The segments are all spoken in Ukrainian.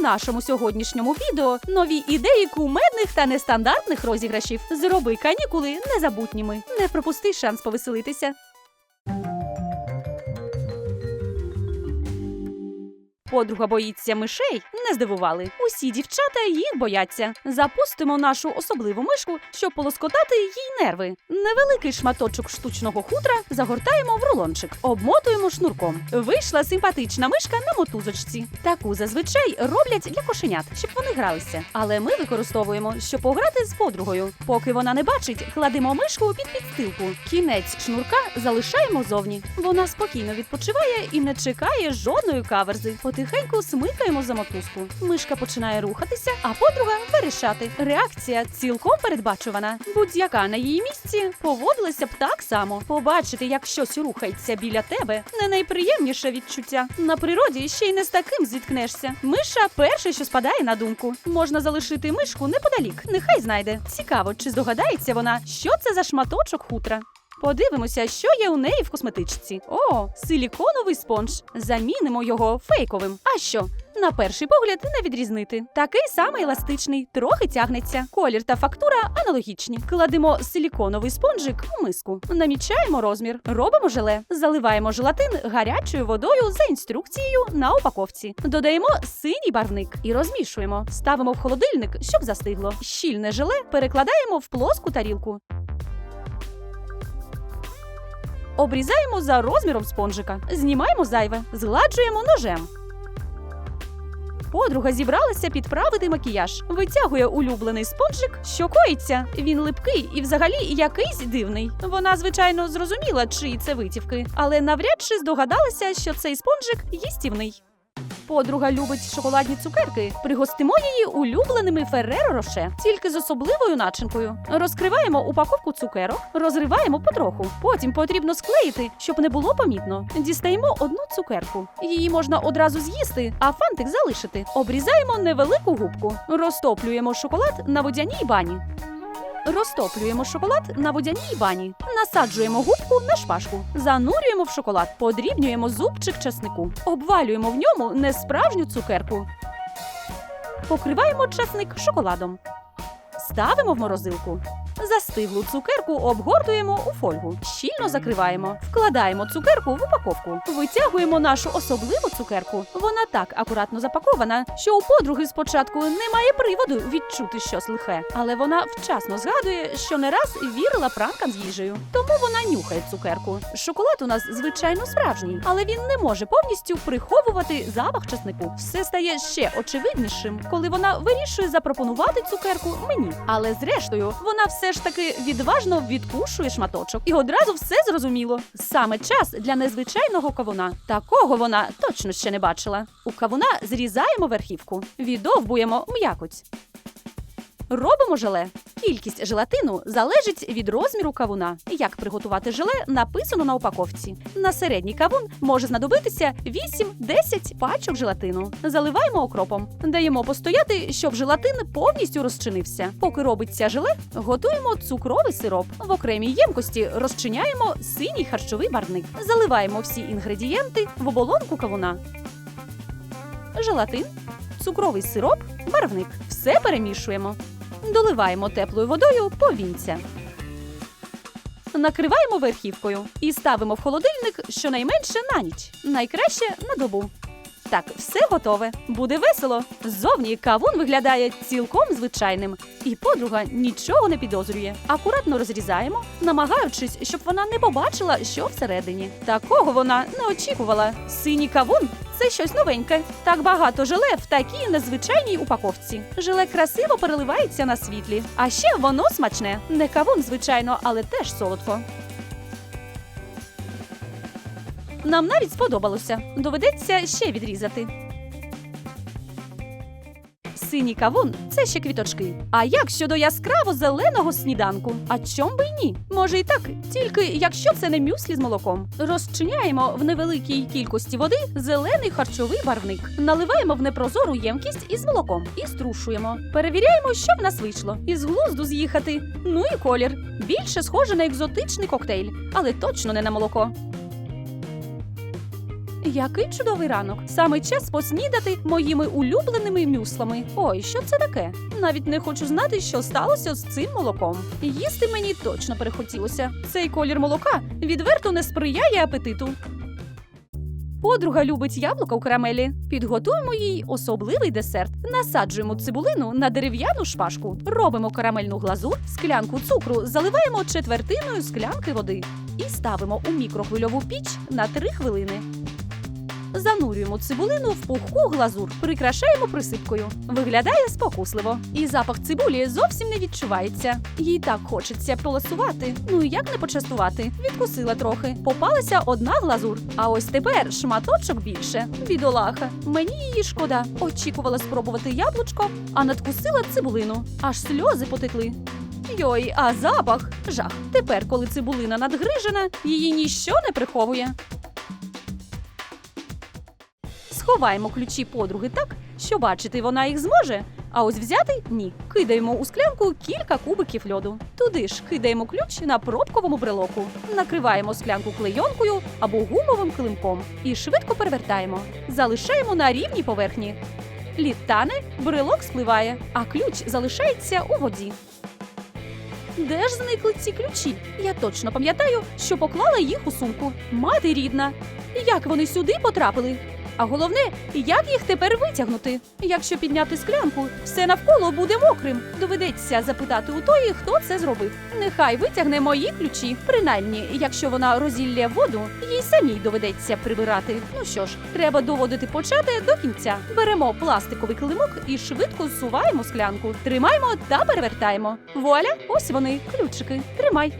Нашому сьогоднішньому відео нові ідеї кумедних та нестандартних розіграшів. Зроби канікули незабутніми. Не пропусти шанс повеселитися. Подруга боїться мишей не здивували. Усі дівчата їх бояться. Запустимо нашу особливу мишку, щоб полоскотати їй нерви. Невеликий шматочок штучного хутра загортаємо в рулончик, обмотуємо шнурком. Вийшла симпатична мишка на мотузочці. Таку зазвичай роблять для кошенят, щоб вони гралися. Але ми використовуємо, щоб пограти з подругою. Поки вона не бачить, кладемо мишку під підстилку. Кінець шнурка залишаємо зовні. Вона спокійно відпочиває і не чекає жодної каверзи. Потихеньку смикаємо за мотузку. Мишка починає рухатися, а подруга вирішати. Реакція цілком передбачувана. Будь-яка на її місці поводилася б так само. Побачити, як щось рухається біля тебе, не найприємніше відчуття. На природі ще й не з таким зіткнешся. Миша перше, що спадає на думку. Можна залишити мишку неподалік. Нехай знайде. Цікаво, чи здогадається вона, що це за шматочок хутра. Подивимося, що є у неї в косметичці. О, силіконовий спонж. Замінимо його фейковим. А що? На перший погляд не відрізнити. Такий самий еластичний, трохи тягнеться. Колір та фактура аналогічні. Кладемо силіконовий спонжик у миску, намічаємо розмір, робимо желе, заливаємо желатин гарячою водою за інструкцією на упаковці. Додаємо синій барвник і розмішуємо. Ставимо в холодильник, щоб застигло. Щільне желе перекладаємо в плоску тарілку. Обрізаємо за розміром спонжика, знімаємо зайве, згладжуємо ножем. Подруга зібралася підправити макіяж, витягує улюблений спонжик, що коїться. Він липкий і взагалі якийсь дивний. Вона, звичайно, зрозуміла, чиї це витівки, але навряд чи здогадалася, що цей спонжик їстівний. Подруга любить шоколадні цукерки. Пригостимо її улюбленими Ferrero Rocher, тільки з особливою начинкою. Розкриваємо упаковку цукерок, розриваємо потроху. Потім потрібно склеїти, щоб не було помітно. Дістаємо одну цукерку. Її можна одразу з'їсти, а фантик залишити. Обрізаємо невелику губку. Розтоплюємо шоколад на водяній бані. Розтоплюємо шоколад на водяній бані, насаджуємо губку на шпажку, занурюємо в шоколад, подрібнюємо зубчик часнику, обвалюємо в ньому несправжню цукерку. Покриваємо часник шоколадом. Ставимо в морозилку. Застиглу цукерку обгортуємо у фольгу, щільно закриваємо, вкладаємо цукерку в упаковку, витягуємо нашу особливу цукерку. Вона так акуратно запакована, що у подруги спочатку немає приводу відчути щось лихе, але вона вчасно згадує, що не раз вірила пранкам з їжею. Тому вона нюхає цукерку. Шоколад у нас звичайно справжній, але він не може повністю приховувати запах часнику. Все стає ще очевиднішим, коли вона вирішує запропонувати цукерку мені. Але зрештою, вона все ж таки відважно відкушує шматочок, і одразу все зрозуміло. Саме час для незвичайного кавуна. Такого вона точно ще не бачила. У кавуна зрізаємо верхівку, відовбуємо м'якоть. Робимо желе. Кількість желатину залежить від розміру кавуна. Як приготувати желе, написано на упаковці. На середній кавун може знадобитися 8-10 пачок желатину. Заливаємо окропом. Даємо постояти, щоб желатин повністю розчинився. Поки робиться желе, готуємо цукровий сироп. В окремій ємкості розчиняємо синій харчовий барвник. Заливаємо всі інгредієнти в оболонку кавуна. Желатин, цукровий сироп, барвник. Все перемішуємо. Доливаємо теплою водою повінця. Накриваємо верхівкою і ставимо в холодильник щонайменше на ніч, найкраще на добу. Так, все готове. Буде весело. Ззовні кавун виглядає цілком звичайним, і подруга нічого не підозрює. Акуратно розрізаємо, намагаючись, щоб вона не побачила, що всередині. Такого вона не очікувала. Синій кавун це щось новеньке. Так багато желе в такій незвичайній упаковці. Желе красиво переливається на світлі, а ще воно смачне. Не кавун, звичайно, але теж солодко. Нам навіть сподобалося. Доведеться ще відрізати. Синій кавун це ще квіточки. А як щодо яскраво зеленого сніданку? А чом би й ні? Може і так, тільки якщо це не мюслі з молоком. Розчиняємо в невеликій кількості води зелений харчовий барвник, наливаємо в непрозору ємкість із молоком і струшуємо. Перевіряємо, що в нас вийшло. Із глузду з'їхати. Ну і колір. Більше схоже на екзотичний коктейль, але точно не на молоко. Який чудовий ранок. Саме час поснідати моїми улюбленими мюслами. Ой, що це таке? Навіть не хочу знати, що сталося з цим молоком. Їсти мені точно перехотілося. Цей колір молока відверто не сприяє апетиту. Подруга любить яблука у карамелі. Підготуємо їй особливий десерт. Насаджуємо цибулину на дерев'яну шпажку. Робимо карамельну глазур, склянку цукру заливаємо четвертиною склянки води і ставимо у мікрохвильову піч на 3 хвилини. Занурюємо цибулину в пухку глазур, прикрашаємо присипкою. Виглядає спокусливо. І запах цибулі зовсім не відчувається. Їй так хочеться поласувати. Ну і як не почастувати? Відкусила трохи. Попалася одна глазур. А ось тепер шматочок більше. Бідолаха. Мені її шкода. Очікувала спробувати яблучко, а надкусила цибулину. Аж сльози потекли. Йой, а запах жах. Тепер, коли цибулина надгрижена, її ніщо не приховує. Сховаємо ключі подруги так, що бачити вона їх зможе. А ось взяти ні. Кидаємо у склянку кілька кубиків льоду. Туди ж кидаємо ключ на пробковому брелоку. Накриваємо склянку клейонкою або гумовим килимком і швидко перевертаємо. Залишаємо на рівній поверхні. Лід тане, брелок спливає, а ключ залишається у воді. Де ж зникли ці ключі? Я точно пам'ятаю, що поклала їх у сумку. Мати рідна. Як вони сюди потрапили? А головне, як їх тепер витягнути? Якщо підняти склянку, все навколо буде мокрим. Доведеться запитати у тої, хто це зробив. Нехай витягне мої ключі. Принаймні, якщо вона розілля воду, їй самій доведеться прибирати. Ну що ж, треба доводити почати до кінця. Беремо пластиковий килимок і швидко зсуваємо склянку. Тримаємо та перевертаємо. Вуаля, ось вони, ключики. Тримай.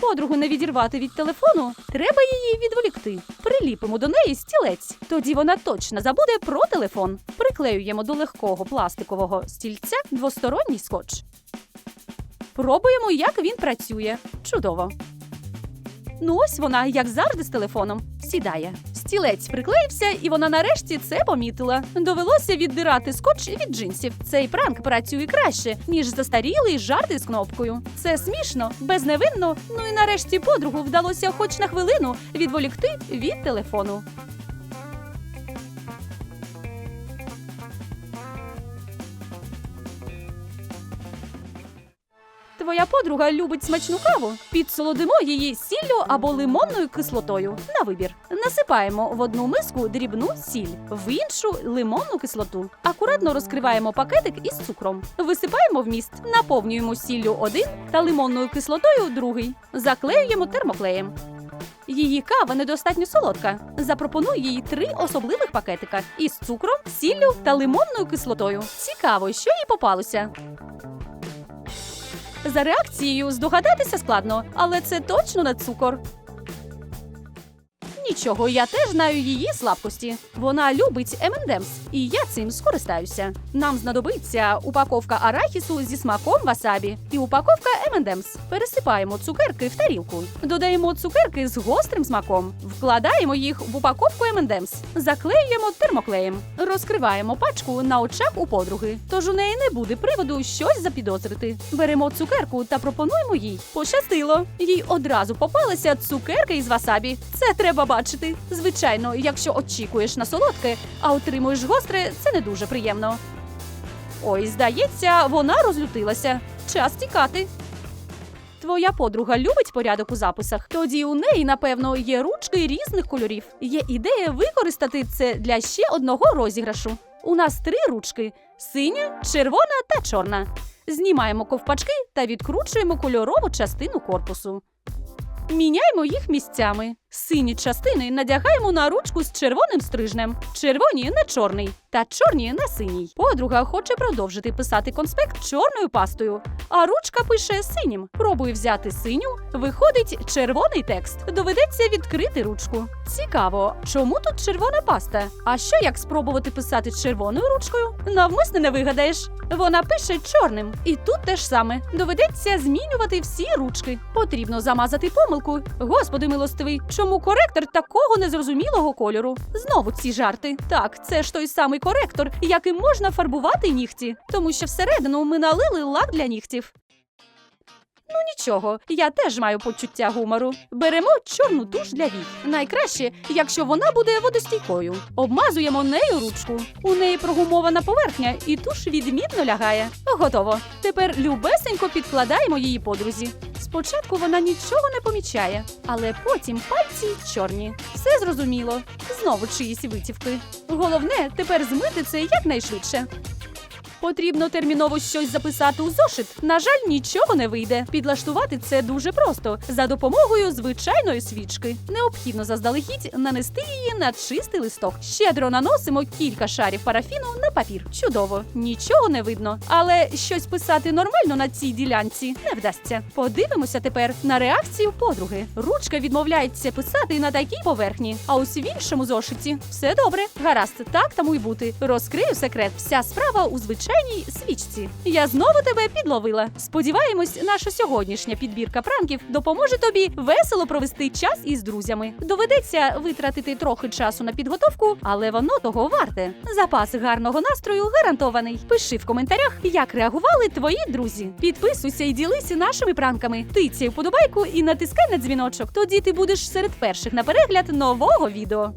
Подругу не відірвати від телефону, треба її відволікти. Приліпимо до неї стілець. Тоді вона точно забуде про телефон. Приклеюємо до легкого пластикового стільця двосторонній скотч. Пробуємо, як він працює. Чудово. Ну, ось вона, як завжди, з телефоном. Сідає. Стілець приклеївся, і вона нарешті це помітила. Довелося віддирати скотч від джинсів. Цей пранк працює краще, ніж застарілий жарти з кнопкою. Це смішно, безневинно. Ну і нарешті подругу вдалося хоч на хвилину відволікти від телефону. Твоя подруга любить смачну каву. Підсолодимо її сіллю або лимонною кислотою. На вибір. Насипаємо в одну миску дрібну сіль, в іншу лимонну кислоту. Акуратно розкриваємо пакетик із цукром. Висипаємо вміст, наповнюємо сіллю один та лимонною кислотою другий. Заклеюємо термоклеєм. Її кава недостатньо солодка. Запропоную їй три особливих пакетика із цукром, сіллю та лимонною кислотою. Цікаво, що їй попалося. За реакцією здогадатися складно, але це точно не цукор. Нічого, я теж знаю її слабкості. Вона любить M&M's, і я цим скористаюся. Нам знадобиться упаковка арахісу зі смаком васабі і упаковка M&M's. Пересипаємо цукерки в тарілку. Додаємо цукерки з гострим смаком. Вкладаємо їх в упаковку M&M's. Заклеюємо термоклеєм. Розкриваємо пачку на очах у подруги. Тож у неї не буде приводу щось запідозрити. Беремо цукерку та пропонуємо їй. Пощастило. Їй одразу попалися цукерки із васабі. Це треба бачити. Звичайно, якщо очікуєш на солодке, а отримуєш гостре, це не дуже приємно. Ой, здається, вона розлютилася. Час тікати. Твоя подруга любить порядок у записах. Тоді у неї, напевно, є ручки різних кольорів. Є ідея використати це для ще одного розіграшу. У нас три ручки: синя, червона та чорна. Знімаємо ковпачки та відкручуємо кольорову частину корпусу. Міняємо їх місцями. Сині частини надягаємо на ручку з червоним стрижнем, червоні на чорний та чорні на синій. Подруга хоче продовжити писати конспект чорною пастою, а ручка пише синім. Пробує взяти синю, виходить червоний текст. Доведеться відкрити ручку. Цікаво, чому тут червона паста? А що як спробувати писати червоною ручкою? Навмисне не вигадаєш. Вона пише чорним, і тут те ж саме. Доведеться змінювати всі ручки. Потрібно замазати помилку. Господи милостивий, чому коректор такого незрозумілого кольору? Знову ці жарти. Так, це ж той самий коректор, яким можна фарбувати нігті, тому що всередину ми налили лак для нігтів. Ну нічого, я теж маю почуття гумору. Беремо чорну туш для вій. Найкраще, якщо вона буде водостійкою. Обмазуємо нею ручку. У неї прогумована поверхня, і туш відмінно лягає. Готово. Тепер любесенько підкладаємо її подрузі. Спочатку вона нічого не помічає, але потім пальці чорні. Все зрозуміло. Знову чиїсь витівки. Головне тепер змити це якнайшвидше. Потрібно терміново щось записати у зошит. На жаль, нічого не вийде. Підлаштувати це дуже просто за допомогою звичайної свічки. Необхідно заздалегідь нанести її на чистий листок. Щедро наносимо кілька шарів парафіну на папір. Чудово, нічого не видно. Але щось писати нормально на цій ділянці не вдасться. Подивимося тепер на реакцію подруги. Ручка відмовляється писати на такій поверхні, а ось в іншому зошиті все добре. Гаразд, так тому й бути. Розкрию секрет. Вся справа у звичайній свічці. Я знову тебе підловила. Сподіваємось, наша сьогоднішня підбірка пранків допоможе тобі весело провести час із друзями. Доведеться витратити трохи часу на підготовку, але воно того варте. Запас гарного настрою гарантований. Пиши в коментарях, як реагували твої друзі. Підписуйся і ділися нашими пранками. Тицяй вподобайку і натискай на дзвіночок. Тоді ти будеш серед перших на перегляд нового відео.